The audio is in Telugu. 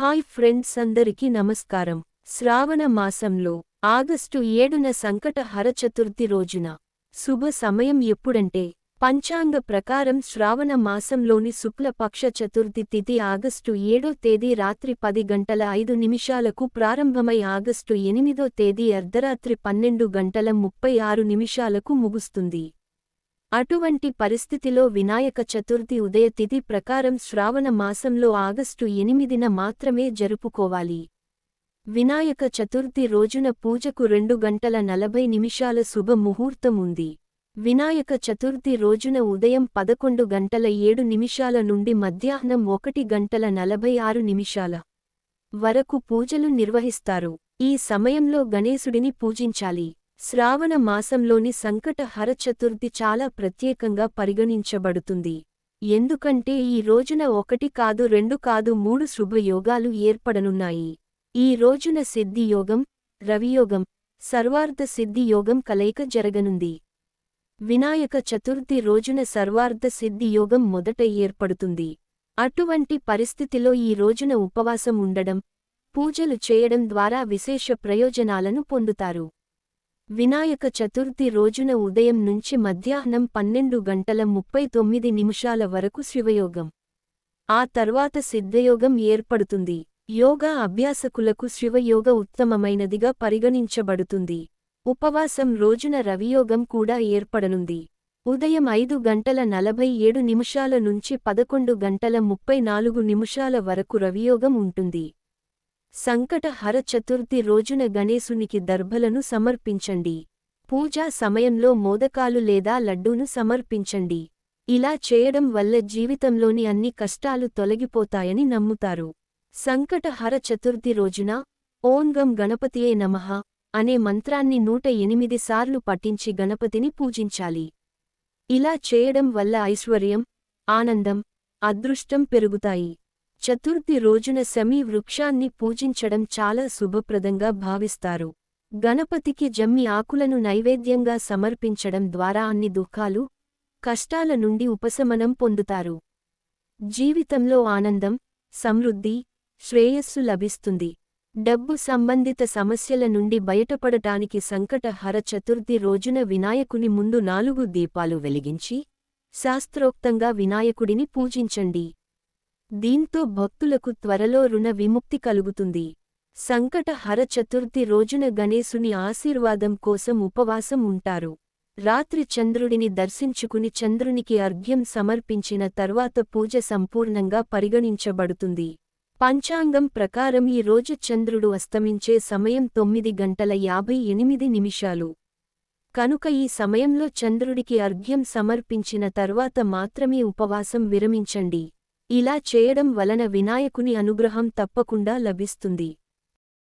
హాయ్ ఫ్రెండ్స్ అందరికీ నమస్కారం. శ్రావణ మాసంలో ఆగస్టు ఏడున సంకటహర చతుర్థి రోజున శుభ సమయం ఎప్పుడంటే పంచాంగ ప్రకారం శ్రావణ మాసంలోని శుక్లపక్ష చతుర్థి తిథి ఆగస్టు ఏడో తేదీ రాత్రి పది గంటల ఐదు నిమిషాలకు ప్రారంభమై ఆగస్టు ఎనిమిదో తేదీ అర్ధరాత్రి పన్నెండు గంటల ముప్పై ఆరు నిమిషాలకు ముగుస్తుంది. అటువంటి పరిస్థితిలో వినాయక చతుర్థి ఉదయ తిథి ప్రకారం శ్రావణ మాసంలో ఆగస్టు ఎనిమిదిన మాత్రమే జరుపుకోవాలి. వినాయక చతుర్థి రోజున పూజకు రెండు గంటల నలభై నిమిషాల శుభ ముహూర్తం ఉంది. వినాయక చతుర్థి రోజున ఉదయం పదకొండు గంటల ఏడు నిమిషాల నుండి మధ్యాహ్నం ఒకటి గంటల నలభై ఆరు నిమిషాల వరకు పూజలు నిర్వహిస్తారు. ఈ సమయంలో గణేశుడిని పూజించాలి. శ్రావణ మాసంలోని సంకటహర చతుర్థి చాలా ప్రత్యేకంగా పరిగణించబడుతుంది. ఎందుకంటే ఈ రోజున ఒకటి కాదు రెండు కాదు మూడు శుభయోగాలు ఏర్పడనున్నాయి. ఈ రోజున సిద్ధియోగం రవియోగం సర్వార్ధ సిద్ధియోగం కలయిక జరగనుంది. వినాయక చతుర్థి రోజున సర్వార్ధ సిద్ధియోగం మొదట ఏర్పడుతుంది. అటువంటి పరిస్థితిలో ఈ రోజున ఉపవాసం ఉండడం పూజలు చేయడం ద్వారా విశేష ప్రయోజనాలను పొందుతారు. వినాయక చతుర్థి రోజున ఉదయం నుంచి మధ్యాహ్నం పన్నెండు గంటల ముప్పై తొమ్మిది నిమిషాల వరకు శివయోగం. ఆ తర్వాత సిద్ధయోగం ఏర్పడుతుంది. యోగా అభ్యాసకులకు శివయోగ ఉత్తమమైనదిగా పరిగణించబడుతుంది. ఉపవాసం రోజున రవియోగం కూడా ఏర్పడనుంది. ఉదయం ఐదు గంటల నలభై ఏడు నిమిషాల నుంచి పదకొండు గంటల ముప్పై నాలుగు నిమిషాల వరకు రవియోగం ఉంటుంది. సంకటహర చతుర్థి రోజున గణేశునికి దర్భలను సమర్పించండి. పూజా సమయంలో మోదకాలు లేదా లడ్డూను సమర్పించండి. ఇలా చేయడం వల్ల జీవితంలోని అన్ని కష్టాలు తొలగిపోతాయని నమ్ముతారు. సంకటహర చతుర్థి రోజున ఓంగం గణపతియే నమః అనే మంత్రాన్ని నూట ఎనిమిది సార్లు పఠించి గణపతిని పూజించాలి. ఇలా చేయడం వల్ల ఐశ్వర్యం ఆనందం అదృష్టం పెరుగుతాయి. చతుర్థి రోజున శమీ వృక్షాన్ని పూజించడం చాలా శుభప్రదంగా భావిస్తారు. గణపతికి జమ్మి ఆకులను నైవేద్యంగా సమర్పించడం ద్వారా అన్ని దుఃఖాలు కష్టాల నుండి ఉపశమనం పొందుతారు. జీవితంలో ఆనందం సమృద్ధి శ్రేయస్సు లభిస్తుంది. డబ్బు సంబంధిత సమస్యల నుండి బయటపడటానికి సంకటహర చతుర్థి రోజున వినాయకుని ముందు నాలుగు దీపాలు వెలిగించి శాస్త్రోక్తంగా వినాయకుడిని పూజించండి. దీంతో భక్తులకు త్వరలో రుణ విముక్తి కలుగుతుంది. సంకట హర చతుర్థి రోజున గణేశుని ఆశీర్వాదం కోసం ఉపవాసం ఉంటారు. రాత్రి చంద్రుడిని దర్శించుకుని చంద్రునికి అర్ఘ్యం సమర్పించిన తర్వాత పూజ సంపూర్ణంగా పరిగణించబడుతుంది. పంచాంగం ప్రకారం ఈ రోజు చంద్రుడు అస్తమించే సమయం తొమ్మిది గంటల యాభై ఎనిమిది నిమిషాలు. కనుక ఈ సమయంలో చంద్రుడికి అర్ఘ్యం సమర్పించిన తర్వాత మాత్రమే ఉపవాసం విరమించండి. ఇలా చేయడం వలన వినాయకుని అనుగ్రహం తప్పకుండా లభిస్తుంది.